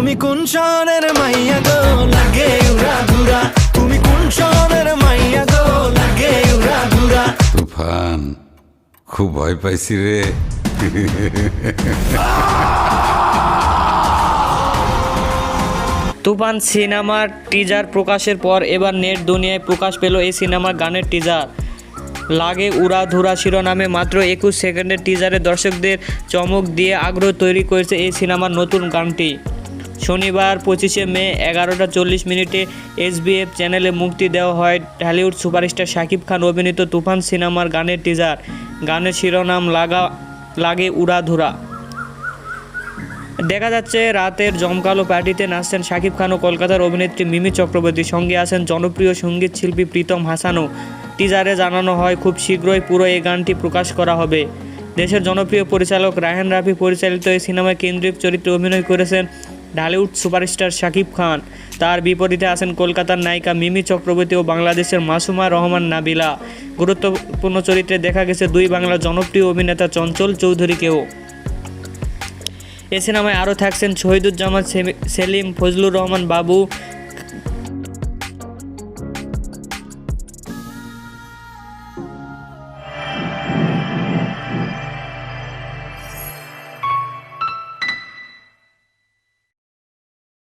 তুমি কোন শহরের মাইয়া গো? লাগে উড়া ধুরা। তুমি কোন শহরের মাইয়া গো? লাগে উড়া ধুরা। তুফান খুব ভয় পাইছি রে। তুফান সিনেমার টিজার প্রকাশের পর এবার নেট দুনিয়ায় প্রকাশ পেল এই সিনেমার গানের টিজার লাগে উড়া ধুরা শিরোনামে মাত্র একুশ সেকেন্ডের টিজারে দর্শকদের চমক দিয়ে আগ্রহ তৈরি করেছে এই সিনেমার নতুন গানটি। শনিবার পঁচিশে মে এগারোটা চল্লিশ মিনিটে এসবিএফ চ্যানেলে মুক্তি দেওয়া হয় ঢালিউড সুপারস্টার শাকিব খান অভিনীত তুফান সিনেমার গানের টিজার গানের শিরোনাম লাগা, লাগে উড়া ধুরা দেখা যাচ্ছে রাতের জমকালো পার্টিতে নাচছেন শাকিব খান ও কলকাতার অভিনেত্রী মিমি চক্রবর্তী। সঙ্গে আছেন জনপ্রিয় সংগীত শিল্পী প্রীতম হাসানও। টিজারে জানানো হয়, খুব শীঘ্রই পুরো এই গানটি প্রকাশ করা হবে। দেশের জনপ্রিয় পরিচালক রায়হান রাফি পরিচালিত এই সিনেমায় কেন্দ্রিক চরিত্রে অভিনয় করেছেন ঢালিউড সুপারস্টার শাকিব খান। তার বিপরীতে আছেন কলকাতার নায়িকা মিমি চক্রবর্তী ও বাংলাদেশের মাসুমা রহমান নাবিলা। গুরুত্বপূর্ণ চরিত্রে দেখা গেছে দুই বাংলার জনপ্রিয় অভিনেতা চঞ্চল চৌধুরীকেও। এ সিনেমায় আরও থাকছেন শহীদুজ্জামান সেলিম, ফজলুর রহমান বাবু